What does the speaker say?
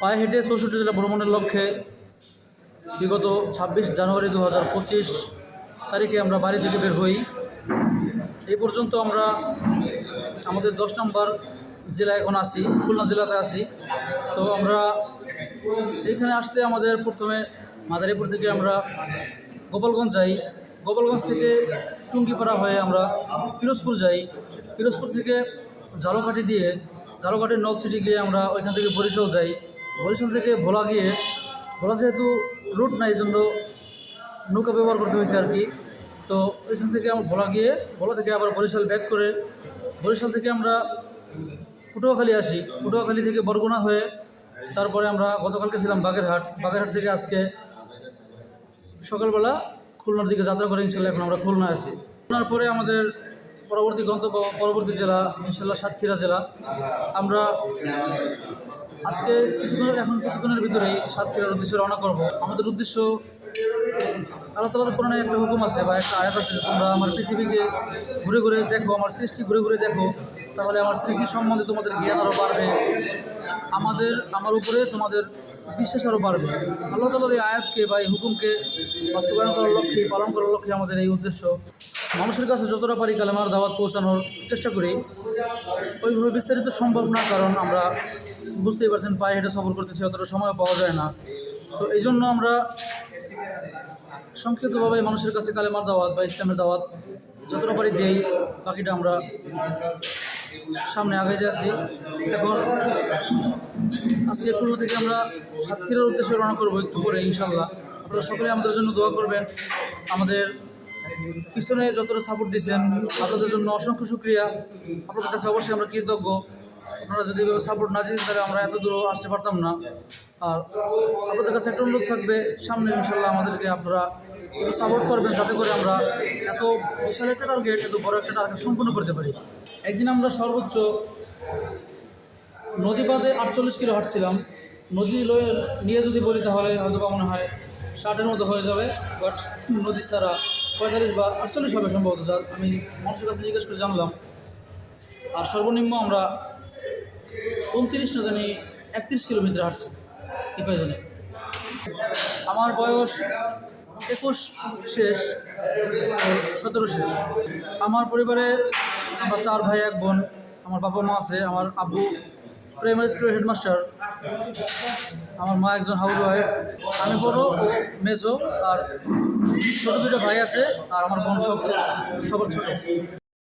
পায়ে হেঁটে চৌষট্টি জেলা ভ্রমণের লক্ষ্যে বিগত ছাব্বিশ জানুয়ারি দু পঁচিশ তারিখে আমরা বাড়ি থেকে বের হই। এই পর্যন্ত আমরা আমাদের দশ নম্বর জেলায় এখন আছি, খুলনা জেলাতে আছি। তো আমরা এখানে আসতে আমাদের প্রথমে মাদারীপুর থেকে আমরা গোপালগঞ্জ যাই। গোপালগঞ্জ থেকে টুঙ্গিপাড়া হয়ে আমরা পিরোজপুর যাই। পিরোজপুর থেকে জালকাঠি দিয়ে জালকাঠির নলসিটি গিয়ে আমরা ওইখান থেকে বরিশাল যাই। বরিশাল থেকে ভোলা গিয়ে, ভোলা যেহেতু রুট নাই জন্য নৌকা ব্যবহার করতে হয়েছে আর কি। তো ওইখান থেকে আমরা ভোলা গিয়ে, ভোলা থেকে আবার বরিশাল ব্যাক করে, বরিশাল থেকে আমরা পটুয়াখালী আসি। পটুয়াখালী থেকে বরগুনা হয়ে, তারপরে আমরা গতকালকে ছিলাম বাগেরহাট। বাগেরহাট থেকে আজকে সকালবেলা খুলনার দিকে যাত্রা করে, ইনশাল্লাহ এখন আমরা খুলনা আসি খুলনার পরে আমাদের পরবর্তী গন্তব্য, পরবর্তী জেলা ইনশাল্লাহ সাতক্ষীরা জেলা। আমরা আজকে কিছুক্ষণ এখন কিছুক্ষণের ভিতরেই সাতক্ষীরার উদ্দেশ্যে রওনা করব। আমাদের উদ্দেশ্য, আল্লাহ তালার কোরআনে একটা হুকুম আছে বা একটা আয়াত আছে যে তোমরা আমার পৃথিবীকে ঘুরে ঘুরে দেখো, আমার সৃষ্টি ঘুরে ঘুরে দেখো, তাহলে আমার সৃষ্টি সম্বন্ধে তোমাদের জ্ঞান আরও বাড়বে। আমাদের আমার উপরে তোমাদের বিশ্বাস আরও বাড়বে। আল্লাহ তালার এই আয়াতকে বা এই হুকুমকে বাস্তবায়ন করার লক্ষ্যে, পালন করার লক্ষ্যে আমাদের এই উদ্দেশ্য। মানুষের কাছে যতটা পারি কালেমার দাওয়াত পৌঁছানোর চেষ্টা করি। ওইভাবে বিস্তারিত সম্ভব না, কারণ আমরা বুঝতেই পারছেন পায়ে হেঁটে সফর করতেছি, অতটা সময় পাওয়া যায় না। তো এই জন্য আমরা সংক্ষিপ্তভাবে মানুষের কাছে কালেমার দাওয়াত বা ইসলামের দাওয়াত যতটা পারি দেই, বাকিটা আমরা সামনে আগাইতে আছি। এখন আজকে খুলনা থেকে আমরা সাতক্ষীরার উদ্দেশ্যে রওনা করব একটু পরে ইনশাল্লাহ আপনারা সকলে আমাদের জন্য দোয়া করবেন। আমাদের পিছনে যতটা সাপোর্ট দিচ্ছেন আপনাদের জন্য অসংখ্য শুক্রিয়া। আপনাদের কাছে অবশ্যই আমরা কৃতজ্ঞ। আপনারা যদি এভাবে সাপোর্ট না দিতেন, তাহলে আমরা এত দূর আসতে পারতাম না। আর আপনাদের কাছে একটা অনুরোধ থাকবে, সামনে ইনশাল্লাহ আমাদেরকে আপনারা সাপোর্ট করবেন, যাতে করে আমরা এত বিশাল একটা টার্গেট এত বড় একটা টার্গেট সম্পূর্ণ করতে পারি। একদিন আমরা সর্বোচ্চ নদী নদীপাতে আটচল্লিশ কিলো হাঁটছিলাম। নদী নিয়ে যদি বলি তাহলে হয়তো বা মনে হয় ষাটের মতো হয়ে যাবে বাট নদী ছাড়া পঁয়তাল্লিশ বা আটচল্লিশ হবে সম্ভবত, যা আমি মানুষের কাছে জিজ্ঞেস করে জানলাম। আর সর্বনিম্ন আমরা উনত্রিশ না জানি একত্রিশ কিলোমিটার হাঁটছি এই কয়দিনে আমার বয়স একুশ, শেষ, সতেরো শেষ। আমার পরিবারে আমরা চার ভাই, এক বোন, আমার বাবা মা আছে, আমার আব্বু প্রাইমারি স্কুলের হেডমাস্টার। আমার মা একজন হাউস ওয়াইফ আমি বড়, ও মেজো, আর ছোটো দুটো ভাই আছে, আর আমার বোন সব সবার ছোটো।